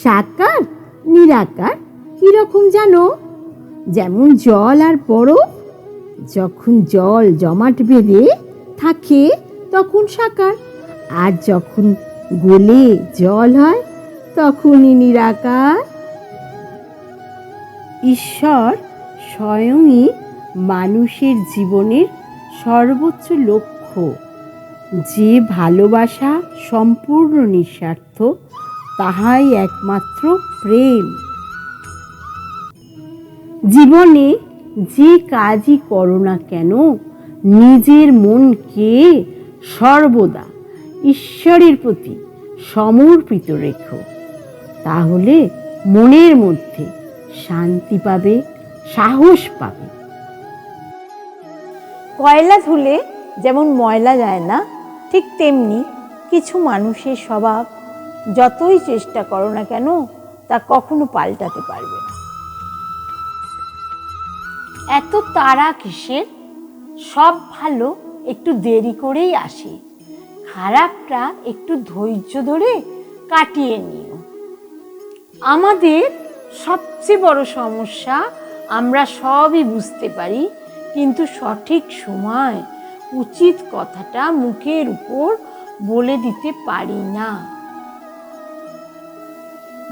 সাকার, নিরাকার, কীরকম জানো? যেমন জল আর বরফ, যখন জল জমাট বেঁধে থাকে তখন সাকার, আর যখন গলে জল হয় তখনই নিরাকার। ঈশ্বর স্বয়ংই মানুষের জীবনের সর্বোচ্চ লক্ষ্য। যে ভালোবাসা সম্পূর্ণ নিঃস্বার্থ তাহাই একমাত্র প্রেম। জীবনে যে কাজই করো না কেন, নিজের মনকে সর্বদা ঈশ্বরের প্রতি সমর্পিত রেখো। তাহলে মনের মধ্যে শান্তি পাবে, সাহস পাবে। কয়লা ধুলে যেমন ময়লা যায় না, ঠিক তেমনি কিছু মানুষের স্বভাব যতই চেষ্টা করো না কেন, তা কখনো পাল্টাতে পারবে না। এত তারা কিসের? সব ভালো, একটু দেরি করেই আসে। খারাপটা একটু ধৈর্য ধরে কাটিয়ে নিও। আমাদের সবচেয়ে বড় সমস্যা আমরা সবই বুঝতে পারি, কিন্তু সঠিক সময় উচিত কথাটা মুখের উপর বলে দিতে পারি না।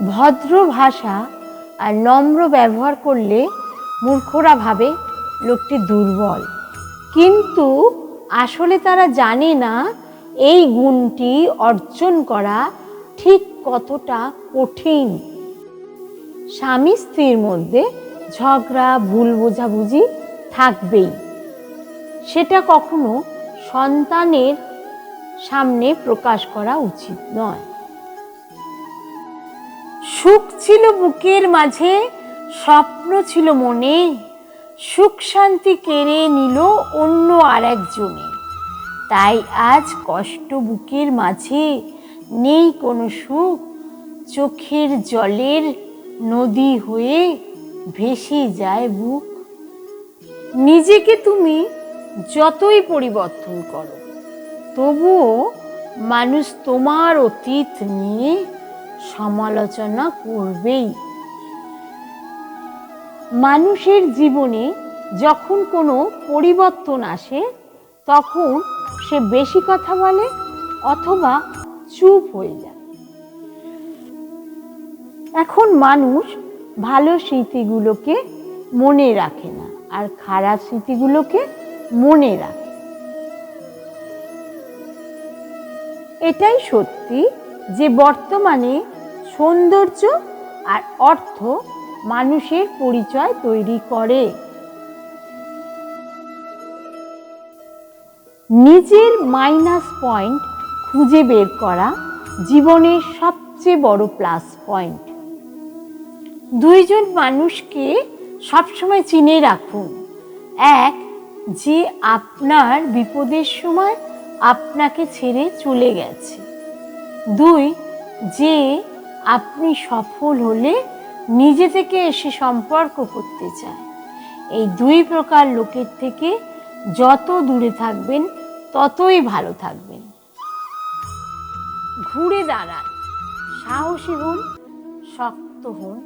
ভদ্র ভাষা আর নম্র ব্যবহার করলে মূর্খরা ভাবে লোকটি দুর্বল। কিন্তু আসলে তারা জানে না এই গুণটি অর্জন করা ঠিক কতটা কঠিন। স্বামী স্ত্রীর মধ্যে ঝগড়া, ভুল বোঝাবুঝি থাকবেই। সেটা কখনো সন্তানের সামনে প্রকাশ করা উচিত নয়। সুখ ছিল বুকের মাঝে, স্বপ্ন ছিল মনে। সুখ শান্তি কেড়ে নিল অন্য আর একজনে তাই আজ কষ্ট বুকের মাঝে, নেই কোনো সুখ। চোখের জলের নদী হয়ে ভেসে যায় বুক। নিজেকে তুমি যতই পরিবর্তন করো, তবুও মানুষ তোমার অতীত নিয়ে সমালোচনা করবেই। মানুষের জীবনে যখন কোনো পরিবর্তন আসে, তখন সে বেশি কথা বলে অথবা চুপ হয়ে যায়। এখন মানুষ ভালো স্মৃতিগুলোকে মনে রাখে না আর খারাপ স্মৃতিগুলোকে মনে রাখে। এটাই সত্যি। যে বর্তমানে সৌন্দর্য আর অর্থ মানুষের পরিচয় তৈরি করে। নিজের মাইনাস পয়েন্ট খুঁজে বের করা জীবনের সবচেয়ে বড় প্লাস পয়েন্ট দুইজন মানুষকে সবসময় চিনে রাখুন। এক, যে আপনার বিপদের সময় আপনাকে ছেড়ে চলে গেছে। দুই, যে আপনি সফল হলে নিজে থেকে এসে সম্পর্ক করতে চায়। এই দুই প্রকার লোকের থেকে যত দূরে থাকবেন, ততই ভালো থাকবেন। ঘুরে দাঁড়ান, সাহসী হন, শক্ত হন,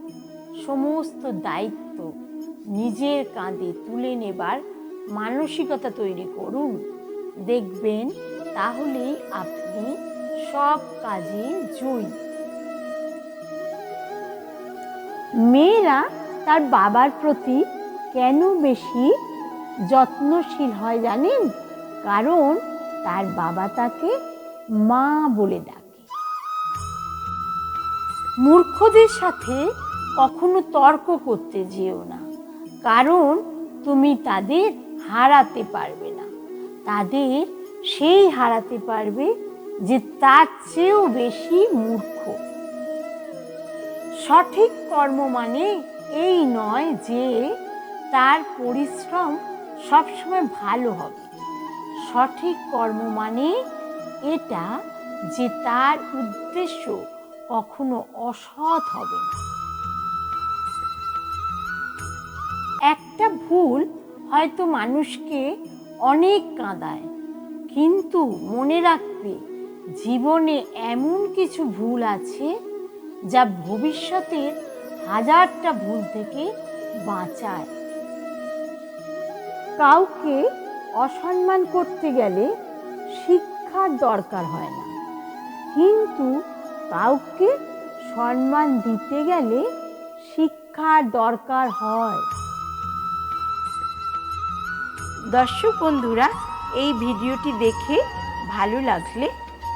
সমস্ত দায়িত্ব নিজের কাঁধে তুলে নেবার মানসিকতা তৈরি করুন। দেখবেন তাহলেই আপনি সব কাজে জয়ী। মেয়েরা তার বাবার প্রতি কেন বেশি যত্নশীল হয় জানেন? কারণ তার বাবা তাকে মা বলে ডাকে। মূর্খদের সাথে কখনো তর্ক করতে যেও না। কারণ তুমি তাদের হারাতে পারবে না। তাদের সেই হারাতে পারবে যে তার চেয়েও বেশি মূর্খ। সঠিক কর্ম মানে এই নয় যে তার পরিশ্রম সবসময় ভালো হবে। সঠিক কর্ম মানে এটা যে তার উদ্দেশ্য কখনো অসৎ হবে না। একটা ভুল হয়তো মানুষকে অনেক কাঁদায়, কিন্তু মনে রাখবে জীবনে এমন কিছু ভুল আছে যা ভবিষ্যতের হাজারটা ভুল থেকে বাঁচায়। কাউকে অসম্মান করতে গেলে শিক্ষার দরকার হয় না। কিন্তু কাউকে সম্মান দিতে গেলে শিক্ষার দরকার হয়। দর্শক বন্ধুরা, এই ভিডিওটি দেখে ভালো লাগলে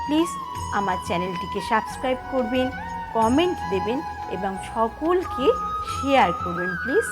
প্লিজ আমার চ্যানেলটিকে সাবস্ক্রাইব করবেন কমেন্ট দেবেন এবং সকলকে শেয়ার করবেন প্লিজ।